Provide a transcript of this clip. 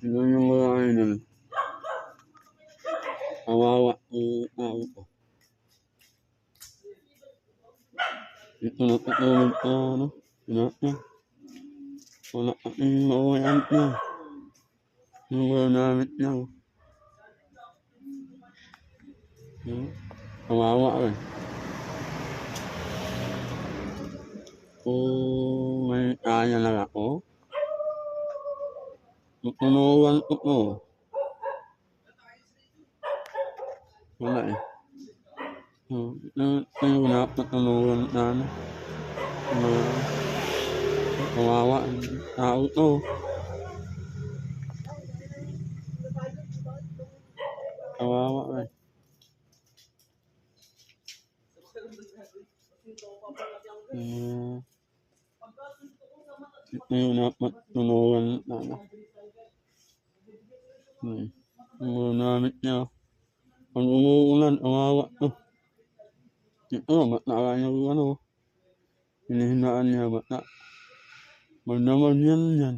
Yun yung mga idol. Kawawa yung tao ko. Ito na patulog pa, ano? Pinak niya. Wala ka yung mauwian niya. Yung mga namit niya. oh. Hmm? Kawawa eh. Kung may kaya lang ako, tutulungan ko to. Wala eh. So, na, tayo na patulungan na ano. Mga kawawa tao to. Kawawa eh. Hmm. Yung dapat tulungan na ano. Hmm. Namit niya. Pag umuulan, kawawa to. Ito, bata ka yung ano. Hinihinaan niya, bata. Magnaman yan yan.